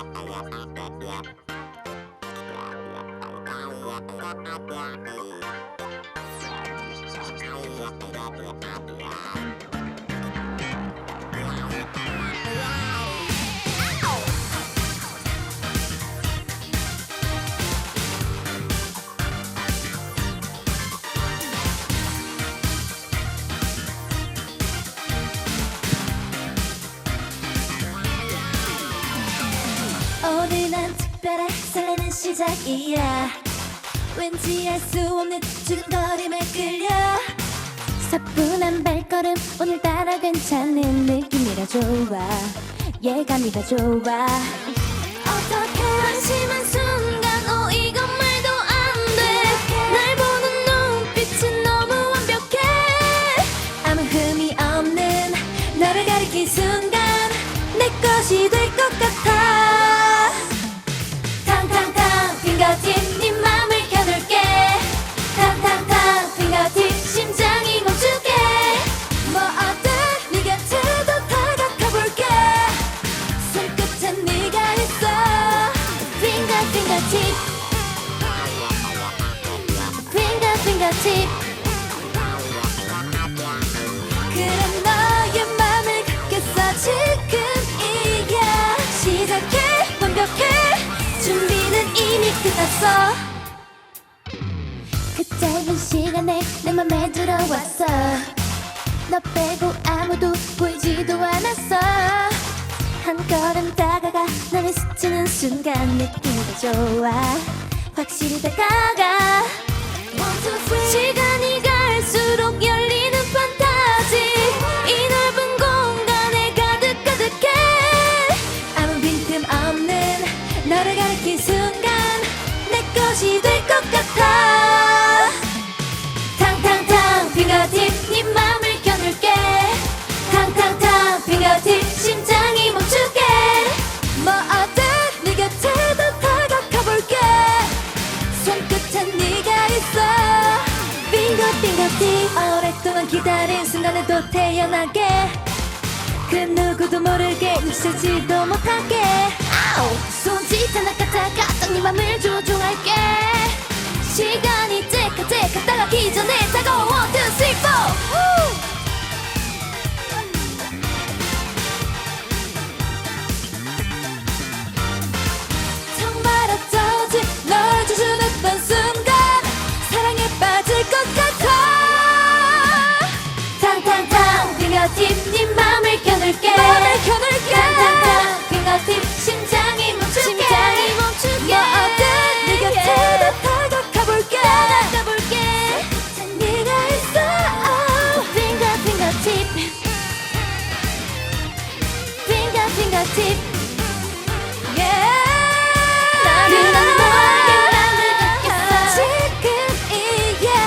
오 특별해 설레는 시작이야. 왠지 알 수 없는 두근거림에 끌려. 사뿐한 발걸음 오늘따라 괜찮은 느낌이라 좋아. 예감이 더 좋아. 어떻게 한심한 순간 오 이건 말도 안돼날 보는 눈빛은 너무 완벽해. 아무 흠이 없는 너를 가리킨 순간 내 것이 될 것 같아 핑거팁 핑거 핑거팁 그래 너의 맘을 갖겠어. 지금이야 시작해. 완벽해. 준비는 이미 끝났어. 그 짧은 시간에 내 맘에 들어왔어. 너 빼고 아무도 보이지도 않았어. 한 걸음 너를 스치는 순간 느낌이 더 좋아. 확실히 다가가 빙거팁 오랫동안 기다린 순간에 또 태어나게. 그 누구도 모르게 눈치채지도 못하게. 손짓 하나 갖다가 딱네 맘을 조 너팀 심장이 멈추게. 심장이 멈추게. 너 뭐 어때 내 곁에 다가가볼게. 다가가볼게. 네가 있어. finger finger tip finger finger tip yeah. 나는 너에게 맘을 담겼어. 지금이야.